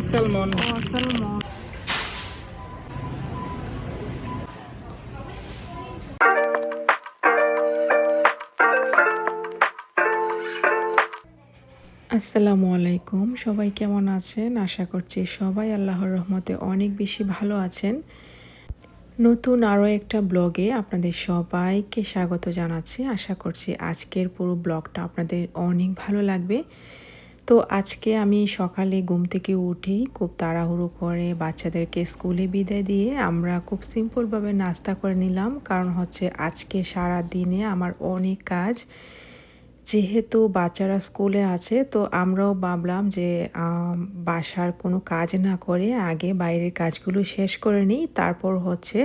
salmon. ও salmon. আসসালামু আলাইকুম। সবাই কেমন আছেন? আশা করছি সবাই আল্লাহর রহমতে অনেক বেশি ভালো আছেন। নতুন আরও একটা ব্লগে আপনাদের সবাইকে স্বাগত জানাচ্ছি। আশা করছি আজকের পুরো ব্লগটা আপনাদের অনেক ভালো লাগবে। তো আজকে আমি সকালে ঘুম থেকে উঠেই খুব তাড়াহুড়ো করে বাচ্চাদেরকে স্কুলে বিদায় দিয়ে আমরা খুব সিম্পলভাবে নাস্তা করে নিলাম। কারণ হচ্ছে আজকে সারা দিনে আমার অনেক কাজ। যেহেতু বাচ্চারা স্কুলে আছে, তো আমরাও ভাবলাম যে বাসার কোনো কাজ না করে আগে বাইরের কাজগুলো শেষ করে নিই। তারপর হচ্ছে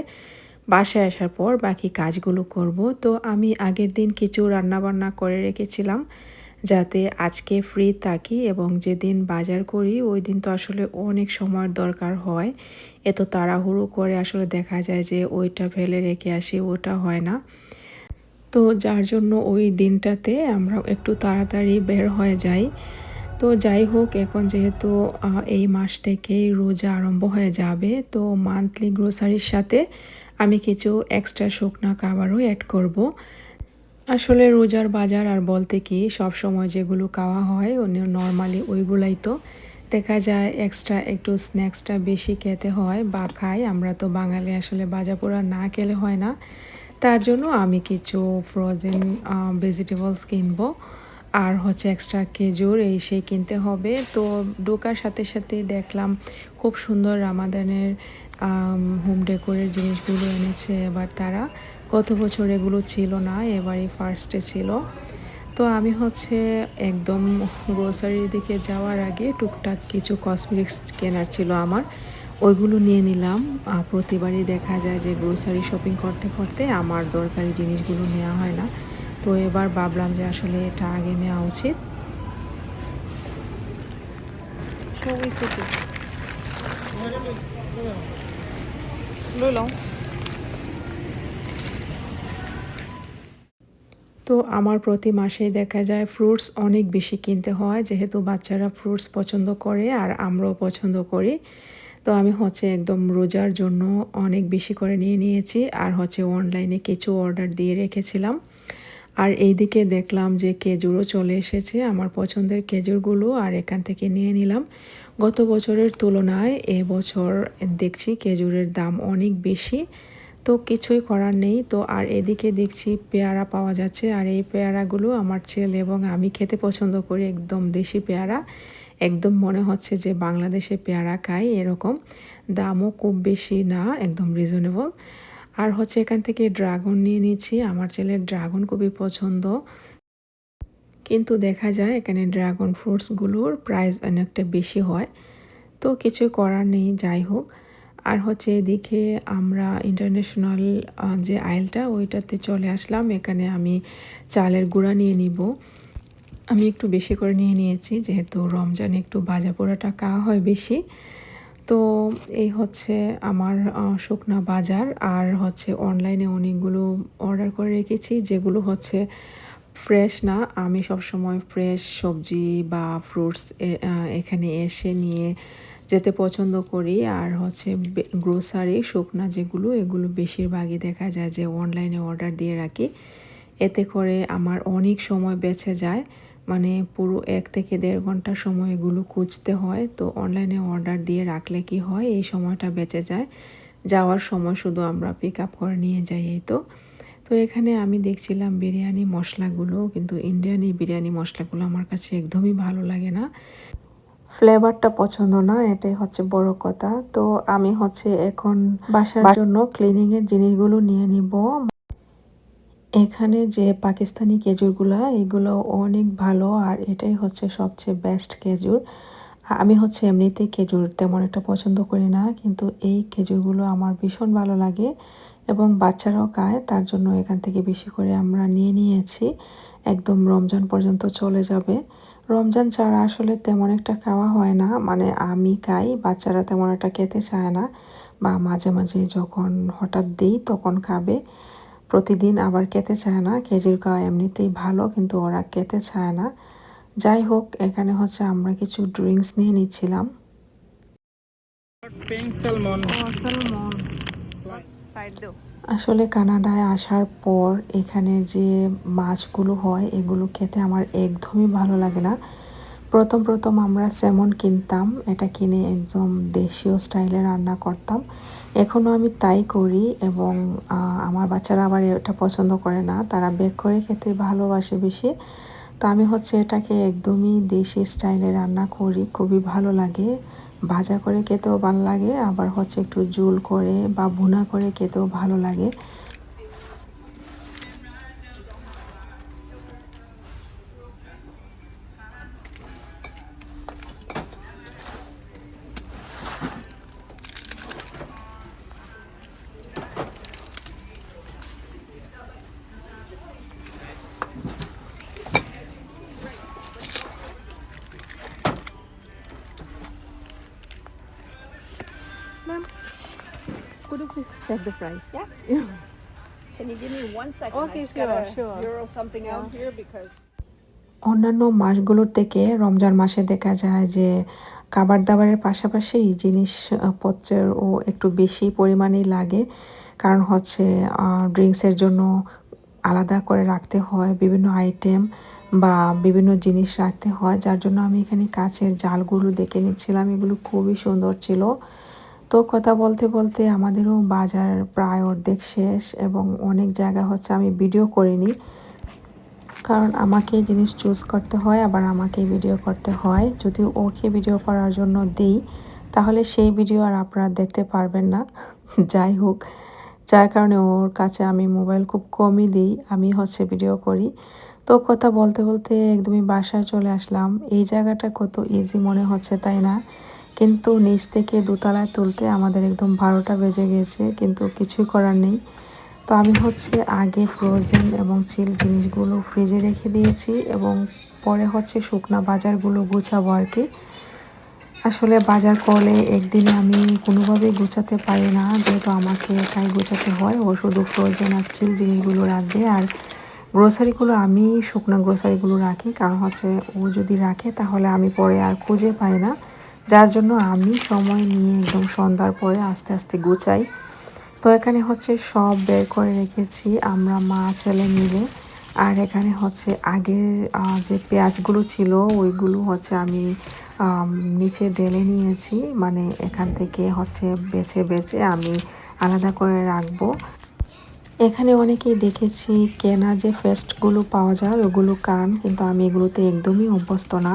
বাসায় আসার পর বাকি কাজগুলো করব। তো আমি আগের দিন কিছু রান্নাবান্না করে রেখেছিলাম। যাতে আজকে ফ্রি থাকি এবং যেদিন বাজার করি ওই দিন তো আসলে অনেক সময়ের দরকার হয়। এত তাড়াহুড়ো করে আসলে দেখা যায় যে ওইটা ফেলে রেখে আসি, ওটা হয় না। তো যার জন্য ওই দিনটাতে আমরা একটু তাড়াতাড়ি বের হয়ে যাই। তো যাই হোক, এখন যেহেতু এই মাস থেকেই রোজা আরম্ভ হয়ে যাবে, তো মান্থলি গ্রোসারির সাথে আমি কিছু এক্সট্রা শুকনা খাবারও অ্যাড করব। আসলে রোজার বাজার আর বলতে কি, সব সময় যেগুলো খাওয়া হয় অন্য নর্মালি ওইগুলাই তো। দেখা যায় এক্সট্রা একটু স্ন্যাক্সটা বেশি খেতে হয়, বা খাই। আমরা তো বাঙালি আসলে বাজা পোড়া না খেলে হয় না। তার জন্য আমি কিছু ফ্রোজেন ভেজিটেবলস কিনবো। আর হচ্ছে এক্সট্রা খেজুর এই সেই কিনতে হবে। তো ঢোকার সাথে সাথে দেখলাম খুব সুন্দর রামাদানের হোম ডেকোরের জিনিসগুলো এনেছে এবার তারা। গত বছর এগুলো ছিল না এবারই ফার্স্টে ছিল। তো আমি হচ্ছে একদম গ্রোসারির দিকে যাওয়ার আগে টুকটাক কিছু কসমেটিক্স কেনার ছিল আমার। ওইগুলো নিয়ে নিলাম। প্রতিবারই দেখা যায় যে গ্রোসারি শপিং করতে করতে আমার দরকারি জিনিসগুলো নেওয়া হয় না। তো এবার ভাবলাম যে আসলে এটা আগে নেওয়া উচিত। তো আমার প্রতি মাসেই দেখা যায় ফ্রুটস অনেক বেশি কিনতে হয়, যেহেতু বাচ্চারা ফ্রুটস পছন্দ করে আর আমরাও পছন্দ করি। তো আমি হচ্ছে একদম রোজার জন্য অনেক বেশি করে নিয়ে নিয়েছি আর হচ্ছে অনলাইনে কিছু অর্ডার দিয়ে রেখেছিলাম। আর এইদিকে দেখলাম যে খেজুরও চলে এসেছে, আমার পছন্দের খেজুরগুলো আর এখান থেকে নিয়ে নিলাম। গত বছরের তুলনায় এবছর দেখছি খেজুরের দাম অনেক বেশি। তো কিছুই করার নেই। তো আর এদিকে দেখছি পেয়ারা পাওয়া যাচ্ছে। আর এই পেয়ারাগুলো আমার ছেলে এবং আমি খেতে পছন্দ করি একদম দেশি পেয়ারা। একদম মনে হচ্ছে যে বাংলাদেশে পেয়ারা খাই এরকম। দামও খুব বেশি না, একদম রিজনেবল আর হচ্ছে এখান থেকে ড্রাগন নিয়ে নিচ্ছি। আমার ছেলের ড্রাগন খুবই পছন্দ। কিন্তু দেখা যায় এখানে ড্রাগন ফ্রুটসগুলোর প্রাইস অনেকটা বেশি হয়। তো কিছু করার নেই, যাই হোক। আর হচ্ছে এদিকে আমরা ইন্টারন্যাশনাল যে আইলটা, ওইটাতে চলে আসলাম। এখানে আমি চালের গুঁড়া নিয়ে নিব। আমি একটু বেশি করে নিয়ে নিয়েছি, যেহেতু রমজানে একটু বাজা পোড়াটা খাওয়া হয় বেশি। তো এই হচ্ছে আমার শুকনা বাজার। আর হচ্ছে অনলাইনে অনেকগুলো অর্ডার করে রেখেছি, যেগুলো হচ্ছে ফ্রেশ না। আমি সবসময় ফ্রেশ সবজি বা ফ্রুটস এখানে এসে নিয়ে যেতে পছন্দ করি। আর হচ্ছে গ্রোসারি শুকনা যেগুলো, এগুলো বেশিরভাগই দেখা যায় যে অনলাইনে অর্ডার দিয়ে রাখি। এতে করে আমার অনেক সময় বেঁচে যায়। মানে পুরো এক থেকে দেড় ঘণ্টা সময় এগুলো খুঁজতে হয়। তো অনলাইনে অর্ডার দিয়ে রাখলে কি হয়, এই সময়টা বেঁচে যায়। যাওয়ার সময় শুধু আমরা পিক আপ করে নিয়ে যাই, এই তো। তো এখানে আমি দেখছিলাম বিরিয়ানি মশলাগুলো, কিন্তু ইন্ডিয়ানি বিরিয়ানি মশলাগুলো আমার কাছে একদমই ভালো লাগে না। ফ্লেভারটা পছন্দ না এটাই হচ্ছে বড় কথা। তো আমি হচ্ছে এখন বাসার জন্য ক্লিনিংয়ের জিনিসগুলো নিয়ে নিব। এখানে যে পাকিস্তানি খেজুরগুলা এগুলো অনেক ভালো আর এটাই হচ্ছে সবচেয়ে বেস্ট খেজুর। আমি হচ্ছে এমনিতেই খেজুর তেমন একটা পছন্দ করি না কিন্তু এই খেজুরগুলো আমার ভীষণ ভালো লাগে এবং বাচ্চারাও খায় তার জন্য এখান থেকে বেশি করে আমরা নিয়ে নিয়েছি। একদম রমজান পর্যন্ত চলে যাবে। রমজান ছাড়া আসলে তেমন একটা খাওয়া হয় না। মানে আমি খাই বাচ্চারা তেমন একটা খেতে চায় না। বা মাঝে মাঝে যখন হঠাৎ দিই তখন খাবে। প্রতিদিন আবার খেতে চায় না। খেজুর খাওয়া এমনিতেই ভালো কিন্তু ওরা খেতে চায় না। যাই হোক এখানে হচ্ছে আমরা কিছু ড্রিঙ্কস নিয়ে নিচ্ছিলাম। Pink আসলে কানাডায় আসার পর এখানে যে মাছগুলো হয়, এগুলো খেতে আমার একদমই ভালো লাগে না। প্রথম প্রথম আমরা স্যামন কিনতাম। এটা কিনে একদম দেশীয় স্টাইলে রান্না করতাম। এখনও আমি তাই করি এবং আমার বাচ্চারা আবার এটা পছন্দ করে না। তারা বেক করে খেতে ভালোবাসে বেশি। তো আমি হচ্ছে এটাকে একদমই দেশি স্টাইলে রান্না করি, খুবই ভালো লাগে। ভাজা করে খেতেও ভালো লাগে, আবার হচ্ছে একটু জুল করে বা ভুনা করে খেতেও ভালো লাগে। You please check the fry? Yeah. Can you give me one second? Okay, I just sure, sure. zero something yeah. out here because অন্যান্য মাসগুলোর থেকে রমজান মাসে দেখা যায় যে খাবার দাবারের পাশাপাশি জিনিসপত্রের ও একটু বেশি পরিমাণেই লাগে কারণ হচ্ছে ড্রিঙ্কসের জন্য আলাদা করে রাখতে হয় বিভিন্ন আইটেম বা বিভিন্ন জিনিস রাখতে হয় যার জন্য আমি এখানে কাচের জালগুলো দেখে নিচ্ছিলাম এগুলো খুবই সুন্দর ছিল তো কথা বলতে বলতে আমাদেরও বাজার প্রায় অর্ধেক শেষ এবং অনেক জায়গা হচ্ছে আমি ভিডিও করিনি। কারণ আমাকে জিনিস চুজ করতে হয়, আবার আমাকে ভিডিও করতে হয়। যদি ওকে ভিডিও করার জন্য দিই, তাহলে সেই ভিডিও আর আপনারা দেখতে পারবেন না। যাই হোক, যার কারণে ওর কাছে আমি মোবাইল খুব কমই দিই, আমি হচ্ছে ভিডিও করি। তো কথা বলতে বলতে একদমই বাসায় চলে আসলাম। এই জায়গাটা কত ইজি মনে হচ্ছে তাই না? কিন্তু নিচ থেকে দোতলায় তুলতে আমাদের একদম বারোটা বেজে গেছে, কিন্তু কিছুই করার নেই। তো আমি হচ্ছে আগে ফ্রোজেন এবং চিল জিনিসগুলো ফ্রিজে রেখে দিয়েছি এবং পরে হচ্ছে শুকনা বাজারগুলো গুছাবো আর কি। আসলে বাজার করলে একদিনে আমি কোনোভাবেই গুছাতে পারি না, যেহেতু আমাকে একাই গুছাতে হয়। ও শুধু ফ্রোজেন আর চিল জিনিসগুলো রাখবে আর গ্রোসারিগুলো আমি শুকনো গ্রোসারিগুলো রাখি, কারণ হচ্ছে ও যদি রাখে তাহলে আমি পরে আর খুঁজে পাই না। যার জন্য আমি সময় নিয়ে একদম সন্ধ্যার পরে আস্তে আস্তে গুছাই। তো এখানে হচ্ছে সব বের করে রেখেছি আমরা মা, ছেলে মিলে। আর এখানে হচ্ছে আগের যে পেঁয়াজগুলো ছিল, ওইগুলো হচ্ছে আমি নিচে ঢেলে নিয়েছি। মানে এখান থেকে হচ্ছে বেছে বেছে আমি আলাদা করে রাখব। এখানে অনেকেই দেখেছি কেনা যে ফেস্টগুলো পাওয়া যায়, ওগুলো কান। কিন্তু আমি এগুলোতে একদমই অভ্যস্ত না।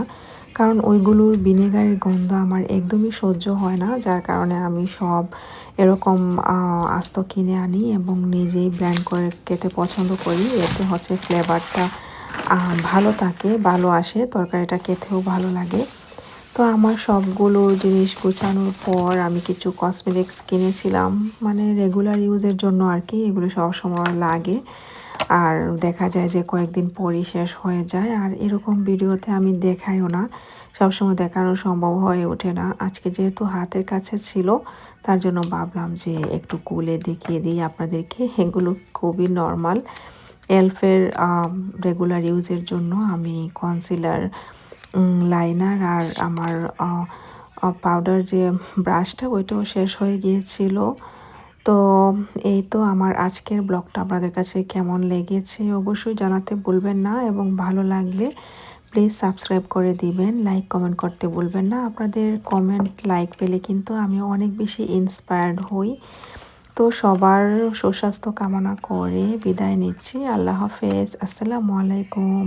কারণ ওইগুলোর ভিনেগারের গন্ধ আমার একদমই সহ্য হয় না, যার কারণে আমি সব এরকম আস্ত কিনে আনি এবং নিজেই ব্র্যান্ড করে খেতে পছন্দ করি। এতে হচ্ছে ফ্লেভারটা ভালো থাকে, ভালো আসে, তরকারিটা খেতেও ভালো লাগে। তো আমার সবগুলো জিনিস গোছানোর পর আমি কিছু কসমেটিক্স কিনেছিলাম মানে রেগুলার ইউজের জন্য আর কি, এগুলো সব সময় লাগে। আর দেখা যায় যে কয়েকদিন পরই শেষ হয়ে যায়। আর এরকম ভিডিওতে আমি দেখাইও না। সবসময় দেখানো সম্ভব হয়ে ওঠে না। আজকে যেহেতু হাতের কাছে ছিল, তার জন্য ভাবলাম যে একটু কুলে দেখিয়ে দিই আপনাদেরকে। এগুলো খুবই নর্মাল এলফের রেগুলার ইউজের জন্য আমি কনসিলার লাইনার আর আমার পাউডার যে ব্রাশটা ওইটাও শেষ হয়ে গিয়েছিল। তো এই তো আমার আজকের ব্লগটা আপনাদের কাছে কেমন লেগেছে অবশ্যই জানাতে বলবেন না এবং ভালো লাগলে প্লিজ সাবস্ক্রাইব করে দিবেন, লাইক, কমেন্ট করতে বলবেন না। আপনাদের কমেন্ট, লাইক পেলে কিন্তু আমি অনেক বেশি ইন্সপায়ার্ড হই। তো সবার সুস্বাস্থ্য কামনা করে বিদায় নিচ্ছি। আল্লাহ হাফেজ। আসসালামু আলাইকুম।